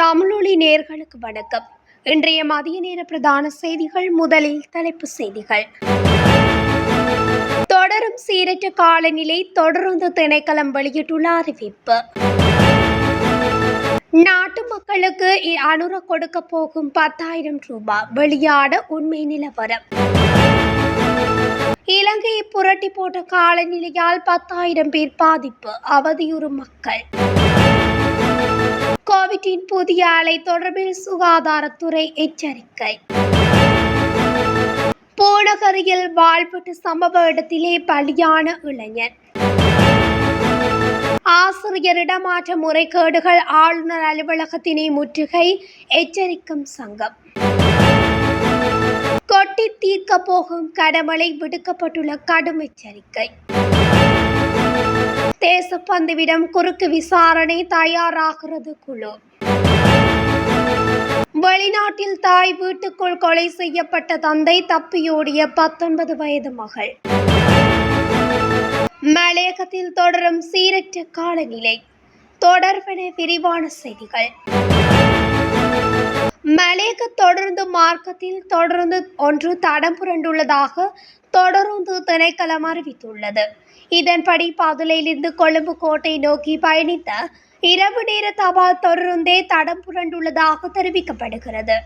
தமிழொலி நேர்களுக்கு வணக்கம். இன்றைய மதிய நேர பிரதான செய்திகள் முதலில் தலைப்பு செய்திகள். தொடரும் சீரற்ற காலநிலை தொடர்ந்து திணைக்களம் வெளியிட்டுள்ள அறிவிப்பு. நாட்டு மக்களுக்கு இ- அனுர கொடுக்க போகும் பத்தாயிரம் ரூபாய் வெளியாட உண்மை நிலவரம். இலங்கையை புரட்டி போட்ட காலநிலையால் பத்தாயிரம் பேர் பாதிப்பு அவதியுறும் மக்கள். கோவிட்டின் புதிய அலை தொடர்பில் சுகாதாரத்துறை எச்சரிக்கை. பூனகரியில் வாழ்பட்டு சம்பவ இடத்திலே பலியான இளைஞர். ஆசிரியர் இடமாற்ற முறைகேடுகள் ஆளுநர் அலுவலகத்தினை முற்றுகை எச்சரிக்கும் சங்கம். கொட்டி தீர்க்க போகும் கடமலை விடுக்கப்பட்டுள்ள கடும் எச்சரிக்கை. தேசப்பந்துவிடம் குறுக்கு விசாரணை தயாராகிறது குழு. வெளிநாட்டில் தாய் வீட்டுக்குள் கொலை செய்யப்பட்ட தந்தை தப்பியோடிய பத்தொன்பது வயது மகள். மலையகத்தில் தொடரும் சீரற்ற காலநிலை. தொடர்பென விரிவான செய்திகள். மலேக தொடர்ந்து மார்க்கத்தில் தொடர்ந்து ஒன்று தடம் புரண்டுள்ளதாக தொடர்ந்து திணைக்களம் அறிவித்துள்ளது. இதன்படி பாதுலையிலிருந்து கொழும்பு கோட்டை நோக்கி பயணித்த இரவு நேர தபால் தொடர்ந்தே தடம் புரண்டுள்ளதாக தெரிவிக்கப்படுகிறது.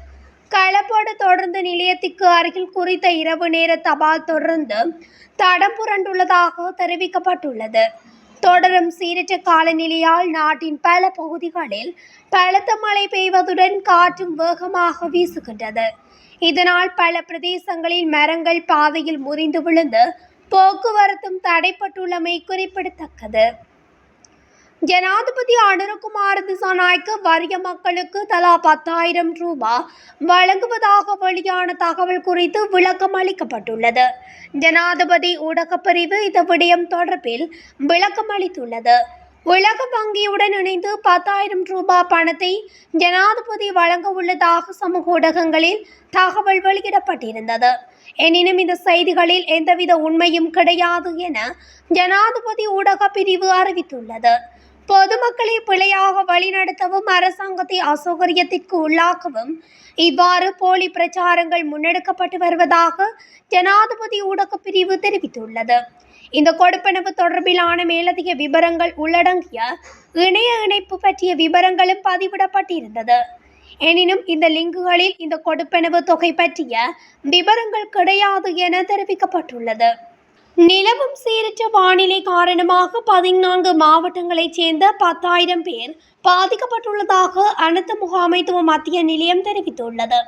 களப்பாடு தொடர்ந்து நிலையத்திற்கு அருகில் குறித்த இரவு நேர தபால் தொடர்ந்து தடம் புரண்டுள்ளதாக தெரிவிக்கப்பட்டுள்ளது. தொடரும் சீரற்ற காலநிலையால் நாட்டின் பல பகுதிகளில் பலத்த மழை பெய்வதுடன் காற்றும் வேகமாக வீசுகின்றது. இதனால் பல பிரதேசங்களில் மரங்கள் பாதையில் முறிந்து விழுந்து போக்குவரத்தும் தடைப்பட்டுள்ளமை குறிப்பிடத்தக்கது. ஜனாதிபதி அனுரகுமார் திசாநாய்க்கு வறிய மக்களுக்கு தலா பத்தாயிரம் ரூபாய் வழங்குவதாக வெளியான தகவல் குறித்து விளக்கம் அளிக்கப்பட்டுள்ளது. ஜனாதிபதி ஊடகப்பிரிவு இந்த விடயம் தொடர்பில் விளக்கம் அளித்துள்ளது. உலக வங்கியுடன் இணைந்து பத்தாயிரம் ரூபாய் பணத்தை ஜனாதிபதி வழங்க உள்ளதாக சமூக ஊடகங்களில் தகவல் வெளியிடப்பட்டிருந்தது. எனினும் இந்த செய்திகளில் எந்தவித உண்மையும் கிடையாது என ஜனாதிபதி ஊடக பிரிவு அறிவித்துள்ளது. பொதுமக்களை பிழையாக வழிநடத்தவும் அரசாங்கத்தை அசௌகரியத்திற்கு உள்ளாக்கவும் இவ்வாறு போலி பிரச்சாரங்கள் முன்னெடுக்கப்பட்டு வருவதாக ஜனாதிபதி ஊடகப் பிரிவு தெரிவித்துள்ளது. இந்த கொடுப்பனவு தொடர்பிலான மேலதிக விவரங்கள் உள்ளடங்கிய இணைய இணைப்பு பற்றிய விவரங்களும் பதிவிடப்பட்டிருந்தது. எனினும் இந்த லிங்குகளில் இந்த கொடுப்பனவு தொகை பற்றிய விவரங்கள் கிடையாது என தெரிவிக்கப்பட்டுள்ளது. நிலவும் சீரற்ற வானிலை காரணமாக பதினான்கு மாவட்டங்களைச் சேர்ந்த பத்தாயிரம் பேர் பாதிக்கப்பட்டுள்ளதாக அனைத்து முகாமைத்துவ மத்திய நிலையம் தெரிவித்துள்ளது.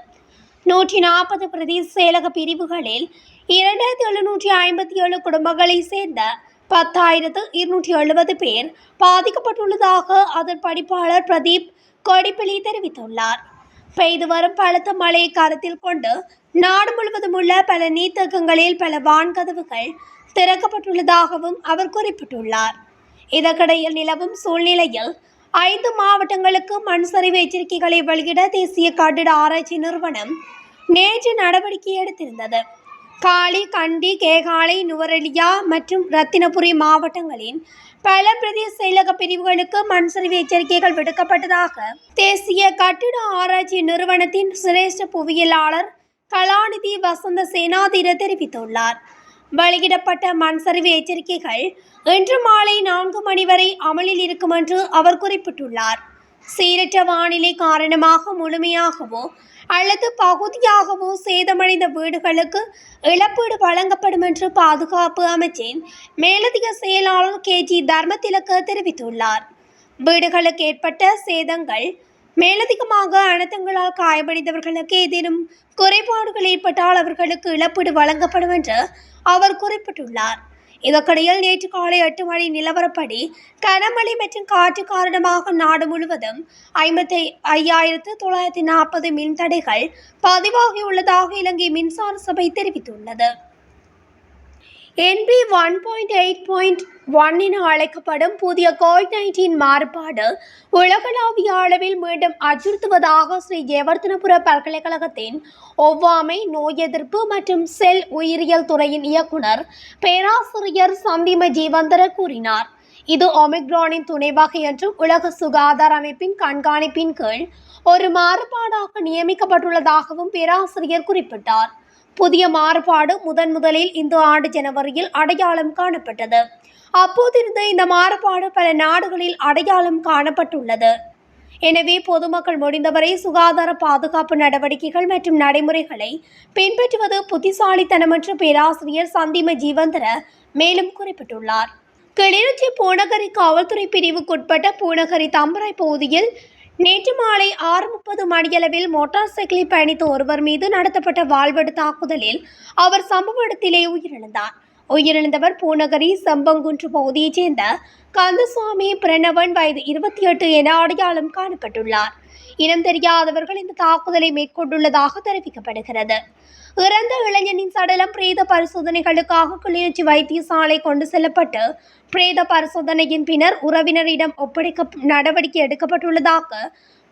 நூற்றி நாற்பது பிரதேச செயலக பிரிவுகளில் இரண்டாயிரத்தி எழுநூற்றி ஐம்பத்தி ஏழு குடும்பங்களைச் சேர்ந்த பத்தாயிரத்து இருநூற்றி எழுபது பேர் பாதிக்கப்பட்டுள்ளதாக அதன் படிப்பாளர் பிரதீப் கொடிப்பிலி தெரிவித்துள்ளார். பெய்து வரும் பலத்த மழையை கருத்தில் கொண்டு நாடு முழுவதும் உள்ள பல நீர்த்தகங்களில் பல வான்கதவுகள் திறக்கப்பட்டுள்ளதாகவும் அவர் குறிப்பிட்டுள்ளார். இதற்கிடையில் நிலவும் சூழ்நிலையில் ஐந்து மாவட்டங்களுக்கு மண் சரிவு எச்சரிக்கைகளை வெளியிட தேசிய கட்டிட ஆராய்ச்சி நிறுவனம் நேற்று நடவடிக்கை எடுத்திருந்தது. காளி கண்டி கேகாலை நுவரெலியா மற்றும் ரத்தினபுரி மாவட்டங்களின் பல பிரதேச செயலக பிரிவுகளுக்கு மண் சரிவு எச்சரிக்கைகள் விடுக்கப்பட்டதாக தேசிய கட்டிட ஆராய்ச்சி நிறுவனத்தின் சிரேஷ்ட புவியியலாளர் கலாநிதி வசந்த சேனாதீர தெரிவித்துள்ளார். வெளியிடப்பட்ட மண் சரிவு எச்சரிக்கைகள் இன்று மாலை நான்கு மணி வரை அமலில் இருக்கும் என்று அவர் குறிப்பிட்டுள்ளார். சீரற்ற வானிலை காரணமாக முழுமையாகவோ அல்லது பகுதியாகவோ சேதமடைந்த வீடுகளுக்கு இழப்பீடு வழங்கப்படும் என்று பாதுகாப்பு அமைச்சின் மேலதிக செயலாளர் கே ஜி தர்மதிலக்க தெரிவித்துள்ளார். வீடுகளுக்கு ஏற்பட்ட சேதங்கள் மேலதிகமாக அனர்த்தங்களால் காயமடைந்தவர்களுக்கு ஏதேனும் குறைபாடுகள் ஏற்பட்டால் அவர்களுக்கு இழப்பீடு வழங்கப்படும் என்று அவர் குறிப்பிட்டுள்ளார். இதற்கிடையில் நேற்று காலை எட்டு மணி நிலவரப்படி கனமழை மற்றும் காற்று காரணமாக நாடு முழுவதும் ஐம்பத்தி ஐயாயிரத்து தொள்ளாயிரத்தி நாற்பது மின்தடைகள் பதிவாகியுள்ளதாக இலங்கை மின்சார சபை தெரிவித்துள்ளது. NP one point eight point one என அழைக்கப்படும் புதிய கோவிட் நைன்டீன் மாறுபாடு உலகளாவிய அளவில் மீண்டும் அச்சுறுத்துவதாக ஸ்ரீ ஜெயவர்தனபுர பல்கலைக்கழகத்தின் ஒவ்வாமை நோய் எதிர்ப்பு மற்றும் செல் உயிரியல் துறையின் இயக்குனர் பேராசிரியர் சந்திம ஜீவந்தர கூறினார். இது ஒமிக்ரானின் துணை வகை என்றும் உலக சுகாதார அமைப்பின் கண்காணிப்பின் கீழ் ஒரு மாறுபாடாக நியமிக்கப்பட்டுள்ளதாகவும் பேராசிரியர் குறிப்பிட்டார். புதிய மாறுபாடு முதன் முதலில் இந்த ஆண்டு ஜனவரியில் அடையாளம் காணப்பட்டது. அப்போதிருந்து இந்த மாறுபாடு பல நாடுகளில் அடையாளம் காணப்பட்டுள்ளது. எனவே பொதுமக்கள் முடிந்தவரை சுகாதார பாதுகாப்பு நடவடிக்கைகள் மற்றும் நடைமுறைகளை பின்பற்றுவது புத்திசாலித்தனமற்ற பேராசிரியர் சந்திம ஜீவந்தர மேலும் குறிப்பிட்டுள்ளார். கிளிநொச்சி பூநகரி காவல்துறை பிரிவுக்குட்பட்ட பூநகரி தம்பராய் பகுதியில் நேற்று மாலை ஆறு முப்பது மணியளவில் மோட்டார் சைக்கிளில் பயணித்த ஒருவர் மீது நடத்தப்பட்ட வாழ்வெடு தாக்குதலில் அவர் சம்பவ இடத்திலே உயிரிழந்தார். உயிரிழந்தவர் பூநகரி செம்பங்குன்று பகுதியைச் சேர்ந்த கந்தசுவாமி பிரணவன் வயது இருபத்தி எட்டு என அடையாளம் காணப்பட்டுள்ளார். இனம் தெரியாதவர்கள் இந்த தாக்குதலை மேற்கொண்டுள்ளதாக தெரிவிக்கப்படுகிறது. இறந்த இளைஞனின் சடலம் பிரேத பரிசோதனைகளுக்காக கிளிநொச்சி வைத்தியசாலை கொண்டு செல்லப்பட்டு பிரேத பரிசோதனையின் பின்னர் உறவினரிடம் ஒப்படைக்க நடவடிக்கை எடுக்கப்பட்டுள்ளதாக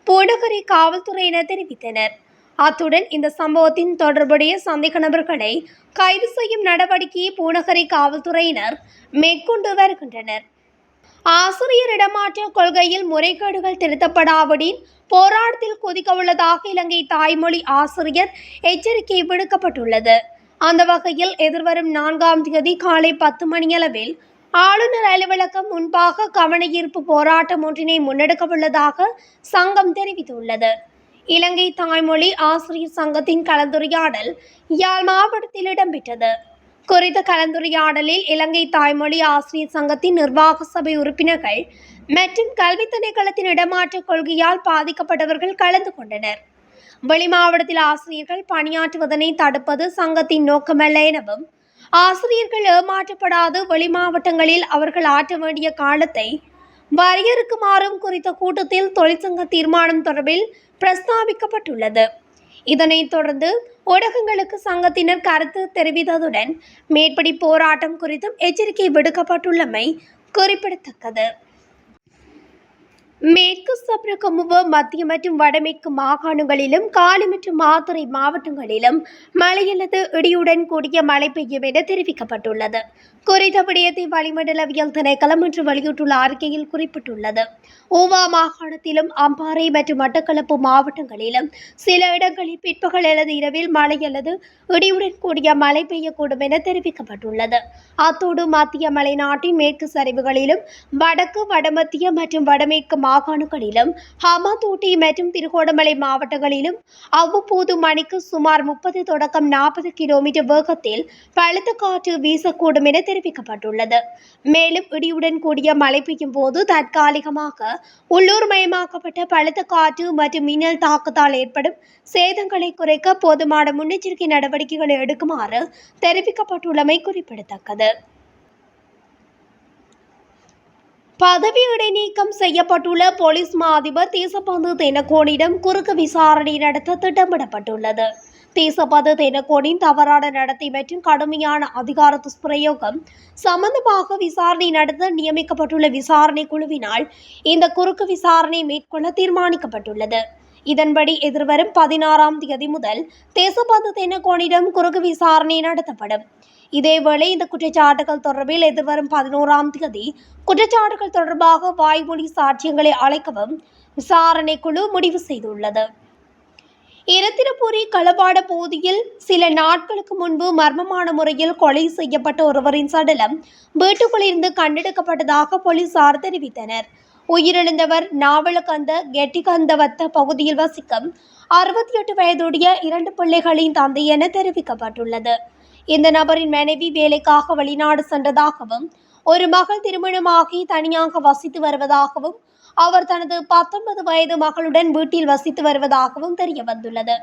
பூநகரி காவல்துறையினர் தெரிவித்தனர். அத்துடன் இந்த சம்பவத்தின் தொடர்புடைய சந்தேக நபர்களை கைது செய்யும் நடவடிக்கையை பூநகரி காவல்துறையினர் மேற்கொண்டு வருகின்றனர். ஆசிரியர் இடமாற்ற கொள்கையில் முறைகேடுகள் திருத்தப்படாவிடின் போராட்டத்தில் கொதிக்க உள்ளதாக இலங்கை தாய்மொழி ஆசிரியர் எச்சரிக்கை விடுக்கப்பட்டுள்ளது. அந்த வகையில் எதிர்வரும் நான்காம் தேதி காலை பத்து மணியளவில் ஆளுநர் அலுவலகம் முன்பாக கவனஈர்ப்பு போராட்டம் ஒன்றினை முன்னெடுக்க உள்ளதாக சங்கம் தெரிவித்துள்ளது. இலங்கை தாய்மொழி ஆசிரியர் சங்கத்தின் கலந்துரையாடல் யாழ் மாவட்டத்தில் இடம்பெற்றது. குறித்த கலந்துரையாடலில் இலங்கை தாய்மொழி ஆசிரியர் சங்கத்தின் நிர்வாக சபை உறுப்பினர்கள் மற்றும் கல்வி திணைக்களத்தின் இடமாற்ற கொள்கையால் பாதிக்கப்பட்டவர்கள் கலந்து கொண்டனர். வெளிமாவட்டத்தில் ஆசிரியர்கள் பணியாற்றுவதனை தடுப்பது சங்கத்தின் நோக்கமல்ல எனவும் ஆசிரியர்கள் ஏமாற்றப்படாது வெளிமாவட்டங்களில் அவர்கள் ஆற்ற வேண்டிய காலத்தை வரையறுக்குமாறும் குறித்த கூட்டத்தில் தொழிற்சங்க தீர்மானம் தொடர்பில் பிரஸ்தாபிக்கப்பட்டுள்ளது இதனைத் தொடர்ந்து ஊடகங்களுக்கு சங்கத்தினர் கருத்து தெரிவித்ததுடன் மேற்படி போராட்டம் குறித்தும் எச்சரிக்கை விடுக்கப்பட்டுள்ளமை குறிப்பிடத்தக்கது. மேற்கு சப்ரகமுவ மத்திய மற்றும் வடமேற்கு மாகாணங்களிலும் காலி மற்றும் மாத்துறை மாவட்டங்களிலும் மழை அல்லது இடியுடன் கூடிய மழை பெய்யும் என தெரிவிக்கப்பட்டுள்ளது. குறித்த விடயத்தை வளிமண்டலவியல் திணைக்களம் இன்று வெளியிட்டுள்ள அறிக்கையில் குறிப்பிட்டுள்ளது. ஓவா மாகாணத்திலும் அம்பாறை மற்றும் மட்டக்களப்பு மாவட்டங்களிலும் சில இடங்களில் பிற்பகல் அல்லது இரவில் மழை அல்லது இடியுடன் கூடிய மழை பெய்யக்கூடும் என தெரிவிக்கப்பட்டுள்ளது. அத்தோடு மத்திய மலைநாட்டின் மேற்கு சரிவுகளிலும் வடக்கு வடமத்திய மற்றும் வடமேற்கு மாகாணங்களிலும் ஹமாதூட்டி மற்றும் திருகோணமலை மாவட்டங்களிலும் அவ்வப்போது மணிக்கு சுமார் முப்பது தொடக்கம் நாற்பது கிலோமீட்டர் வேகத்தில் பழுத்த காற்று வீசக்கூடும் என தெரிவிக்கப்பட்டுள்ளது. மேலும் இடியுடன் கூடிய மழை பெய்யும் போது தற்காலிகமாக உள்ளூர் மயமாக்கப்பட்ட பழுத்த காற்று மற்றும் மின்னல் தாக்கத்தால் ஏற்படும் சேதங்களை குறைக்க போதுமான முன்னெச்சரிக்கை நடவடிக்கைகளை எடுக்குமாறு தெரிவிக்கப்பட்டுள்ளமை குறிப்பிடத்தக்கது. பதவி இடைநீக்கம் செய்யப்பட்டுள்ள போலீஸ் மா அதிபர் தேசபந்து தெனகோனிடம் குறுக்கு விசாரணை நடத்த திட்டமிடப்பட்டுள்ளது. தேசபந்து தெனகோனின் தவறான நடத்தை மற்றும் கடுமையான அதிகார துஷ்பிரயோகம் சம்பந்தமாக விசாரணை நடத்த நியமிக்கப்பட்டுள்ள விசாரணை குழுவினால் இந்த குறுக்கு விசாரணை மேற்கொள்ள தீர்மானிக்கப்பட்டுள்ளது. இதன்படி எதிர்வரும் பதினாறாம் தேதி முதல் தேசபந்து தென்னகோனிடம் குறுக்கு விசாரணை நடத்தப்படும். இதேவேளை இந்த குற்றச்சாட்டுகள் தொடர்பில் எதிர்வரும் பதினோராம் தேதி குற்றச்சாட்டுகள் தொடர்பாக வாய்மொழி சாட்சியங்களை அழைக்கவும் விசாரணை குழு முடிவு செய்துள்ளது. இரத்தினபுரி களவாட பகுதியில் சில நாட்களுக்கு முன்பு மர்மமான முறையில் கொலை செய்யப்பட்ட ஒருவரின் சடலம் வீட்டுக்குள்ளிருந்து கண்டெடுக்கப்பட்டதாக போலீசார் தெரிவித்தனர். உயிரிழந்தவர் நாவலகந்த கெட்டிகந்தவத்த பகுதியில் வசிக்கும் அறுபத்தி எட்டு வயதுடைய இரண்டு பிள்ளைகளின் தந்தை என தெரிவிக்கப்பட்டுள்ளது. இந்த நபரின் மனைவி வேலைக்காக வெளிநாடு சென்றதாகவும் ஒரு மகள் திருமணமாகி தனியாக வசித்து வருவதாகவும் அவர் தனது பத்தொன்பது வயது மகளுடன் வீட்டில் வசித்து வருவதாகவும் தெரிய வந்துள்ளது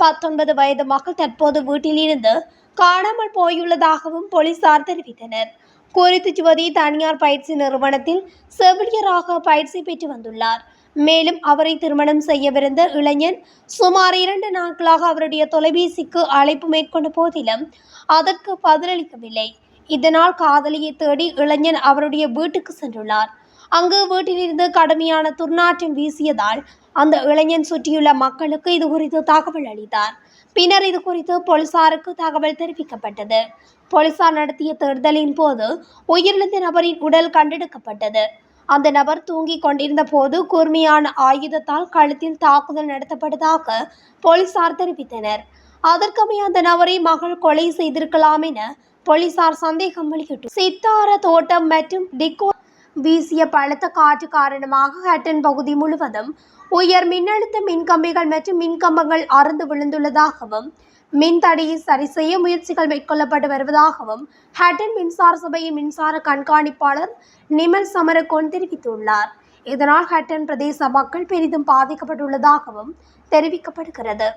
பத்தொன்பது வயது மகள் தற்போது வீட்டில் இருந்து காணாமல் போயுள்ளதாகவும் போலீசார் தெரிவித்தனர். குறித்து ஜுவதி தனியார் பயிற்சி நிறுவனத்தில் செவிலியராக பயிற்சி பெற்று வந்துள்ளார். மேலும் அவரை திருமணம் செய்யவிருந்த இளைஞன் சுமார் இரண்டு நாட்களாக அவருடைய தொலைபேசிக்கு அழைப்பு மேற்கொண்ட போதிலும் அதற்கு பதிலளிக்கவில்லை. இதனால் காதலியை தேடி இளைஞன் அவருடைய வீட்டுக்கு சென்றுள்ளார். அங்கு வீட்டிலிருந்து கடுமையான துர்நாற்றம் வீசியதால் அந்த இளைஞன் சுற்றியுள்ள மக்களுக்கு இது குறித்து தகவல் அளித்தார். பின்னர் இது குறித்து போலீசாருக்கு தகவல் தெரிவிக்கப்பட்டது. போலீசார் நடத்திய தேர்தலின் போது உயிரிழந்த நபரின் உடல் கண்டெடுக்கப்பட்டது. அந்த நபர் தூங்கிக் கொண்டிருந்த போது கூர்மையான ஆயுதத்தால் கழுத்தில் தாக்குதல் நடத்தப்பட்டதாக போலீசார் தெரிவித்தனர். அதற்கமைய அந்த நபரை மகள் கொலை செய்திருக்கலாம் என போலீசார் சந்தேகம் வெளியிட்டு சித்தார தோட்டம் மற்றும் டிக்கோ வீசிய பலத்த காற்று காரணமாக ஹட்டன் பகுதி முழுவதும் உயர் மின்னழுத்த மின்கம்பிகள் மற்றும் மின்கம்பங்கள் அறுந்து விழுந்துள்ளதாகவும் மின் தடையை சரி செய்ய முயற்சிகள் மேற்கொள்ளப்பட்டு வருவதாகவும் ஹட்டன் மின்சார சபையின் மின்சார கண்காணிப்பாளர் நிமல் சமரகோன் தெரிவித்துள்ளார். இதனால் ஹட்டன் பிரதேச மக்கள் பெரிதும் பாதிக்கப்பட்டுள்ளதாகவும் தெரிவிக்கப்படுகிறது.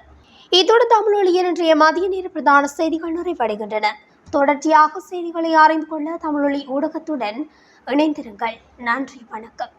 இதோடு தமிழொலியின் இன்றைய மதிய நேர பிரதான செய்திகள் நிறைவடைகின்றன. தொடர்ச்சியாக செய்திகளை அறிந்து கொள்ள தமிழொலி ஊடகத்துடன் இணைந்திருங்கள். நன்றி வணக்கம்.